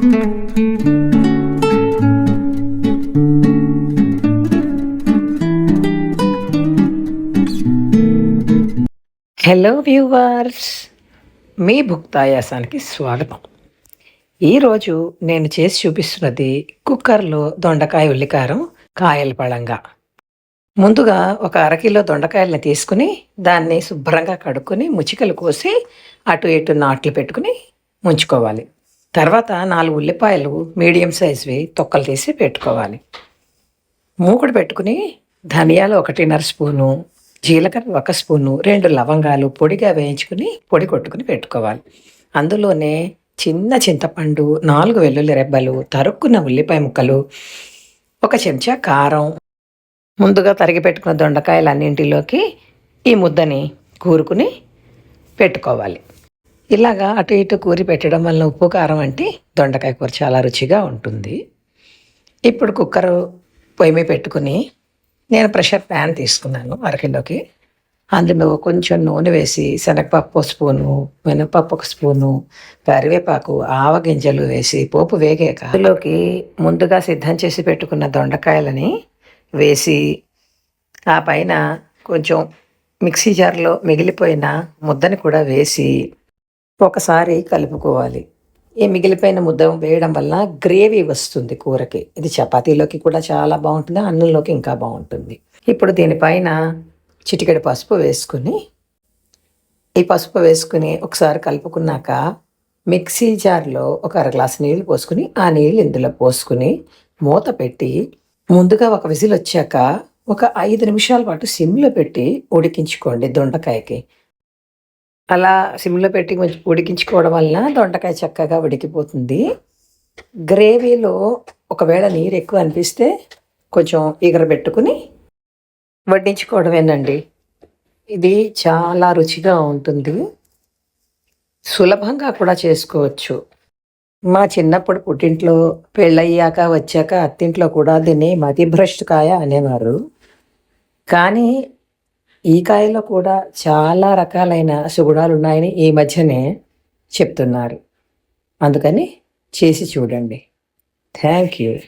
Hello viewers మీ భుక్తాయాసానికి స్వాగతం. ఈరోజు నేను చేసి చూపిస్తున్నది కుక్కర్లో దొండకాయ ఉల్లికారం కాయల పళంగా. ముందుగా ఒక అరకిలో దొండకాయలని తీసుకుని దాన్ని శుభ్రంగా కడుక్కొని ముచికలు కోసి అటు ఇటు నాట్లు పెట్టుకుని ముంచుకోవాలి. తర్వాత నాలుగు ఉల్లిపాయలు మీడియం సైజువి తొక్కలు తీసి పెట్టుకోవాలి. మూకుడు పెట్టుకుని ధనియాలు ఒకటిన్నర స్పూను జీలకర్ర ఒక స్పూను రెండు లవంగాలు పొడిగా వేయించుకుని పొడి కొట్టుకుని పెట్టుకోవాలి. అందులోనే చిన్న చింతపండు నాలుగు వెల్లుల్లి రెబ్బలు తరుక్కున్న ఉల్లిపాయ ముక్కలు ఒక చెంచా కారం ముందుగా తరిగి పెట్టుకున్న దొండకాయలన్నింటిలోకి ఈ ముద్దని కూరుకుని పెట్టుకోవాలి. ఇలాగా అటు ఇటు కూరి పెట్టడం వల్ల ఉప్పు కారం అంటే దొండకాయ కూర చాలా రుచిగా ఉంటుంది. ఇప్పుడు కుక్కర్ పొయ్యి మీద పెట్టుకుని నేను ప్రెషర్ ప్యాన్ తీసుకున్నాను అరకిలోకి. అందులో కొంచెం నూనె వేసి శనగపప్పు స్పూను మినపప్పు ఒక స్పూను కరివేపాకు ఆవగింజలు వేసి పోపు వేగాక అందులోకి ముందుగా సిద్ధం చేసి పెట్టుకున్న దొండకాయలని వేసి ఆ పైన కొంచెం మిక్సీ జార్లో మిగిలిపోయిన ముద్దని కూడా వేసి ఒకసారి కలుపుకోవాలి. ఈ మిగిలిపోయిన ముద్ద వేయడం వల్ల గ్రేవీ వస్తుంది కూరకి. ఇది చపాతీలోకి కూడా చాలా బాగుంటుంది అన్నంలోకి ఇంకా బాగుంటుంది. ఇప్పుడు దీనిపైన చిటికెడు పసుపు వేసుకుని ఈ పసుపు వేసుకుని ఒకసారి కలుపుకున్నాక మిక్సీ జార్లో ఒక అర గ్లాసు నీళ్ళు పోసుకుని ఆ నీళ్ళు ఇందులో పోసుకుని మూత పెట్టి ముందుగా ఒక విజిల్ వచ్చాక ఒక ఐదు నిమిషాల పాటు సిమ్లో పెట్టి ఉడికించుకోండి దొండకాయకి. అలా సిమ్లో పెట్టి కొంచెం ఉడికించుకోవడం వలన దొండకాయ చక్కగా ఉడికిపోతుంది. గ్రేవీలో ఒకవేళ నీరు ఎక్కువ అనిపిస్తే కొంచెం ఎగరబెట్టుకుని వడ్డించుకోవడమేనండి ఇది చాలా రుచిగా ఉంటుంది. సులభంగా కూడా చేసుకోవచ్చు. మా చిన్నప్పుడు పుట్టింట్లో పెళ్ళయ్యాక వచ్చాక అత్తింట్లో కూడా దీన్ని మతిభ్రష్టుకాయ అనేవారు. కానీ ఈ కాయలో కూడా చాలా రకాలైన సుగుణాలు ఉన్నాయని ఈ మధ్యనే చెప్తున్నారు. అందుకని చేసి చూడండి. Thank you.